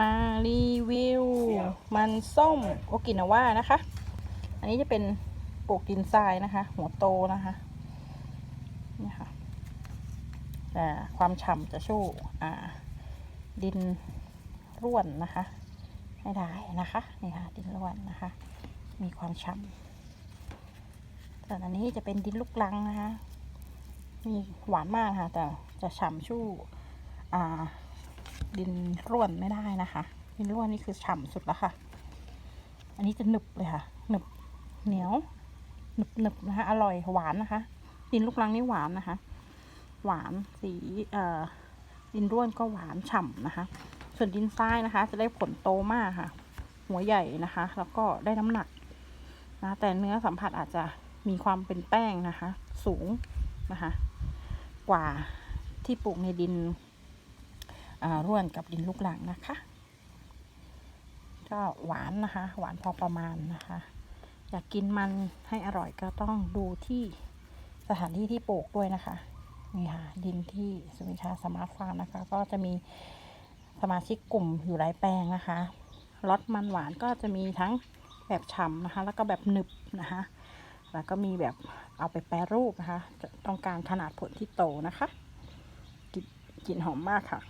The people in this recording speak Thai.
มารีวิว มันส้มโอกินาว่านะคะ อันนี้จะเป็นปลูกดินทรายนะคะ หัวโตนะคะนี่ค่ะแต่ความฉ่ำจะชู้อ่า ดินร่วนนะคะ ให้ได้นะคะนี่ค่ะดินร่วนนะคะ มีความฉ่ำส่วนอันนี้จะเป็นดินลูกลังนะคะ มีหวานมากค่ะ แต่จะฉ่ำชู่อ่า ดินร่วนไม่ได้นะคะ ดินร่วนนี่คือฉ่ำสุดแล้วค่ะ อันนี้จะหนึบเลยค่ะ หนึบเหนียว หนึบหนึบนะคะ อร่อยหวานนะคะ ดินลูกรังนี่หวานนะคะ หวานสีเอ่อดินร่วนก็หวานฉ่ำนะคะ ส่วนดินทรายนะคะ จะได้ผลโตมากค่ะ หัวใหญ่นะคะ แล้วก็ได้น้ำหนักนะแต่เนื้อสัมผัสอาจจะมีความเป็นแป้งนะคะ สูงนะคะ กว่าที่ปลูกในดิน ร่วนกับดินลูกหลังนะคะ ก็หวานนะคะ หวานพอประมาณนะคะ อยากกินมันให้อร่อยก็ต้องดูที่สถานที่ที่ปลูกด้วยนะคะ นี่ค่ะ ดินที่สุวิชาสมาร์ทฟาร์มนะคะ ก็จะมีสมาชิกกลุ่มอยู่หลายแปลงนะคะรสมันหวานก็จะมีทั้งแบบฉ่ำนะคะ แล้วก็แบบหนึบนะคะ แล้วก็มีแบบเอาไปแปรรูปนะคะจะต้องการขนาดผลที่โตนะคะกลิ่นหอมมากค่ะ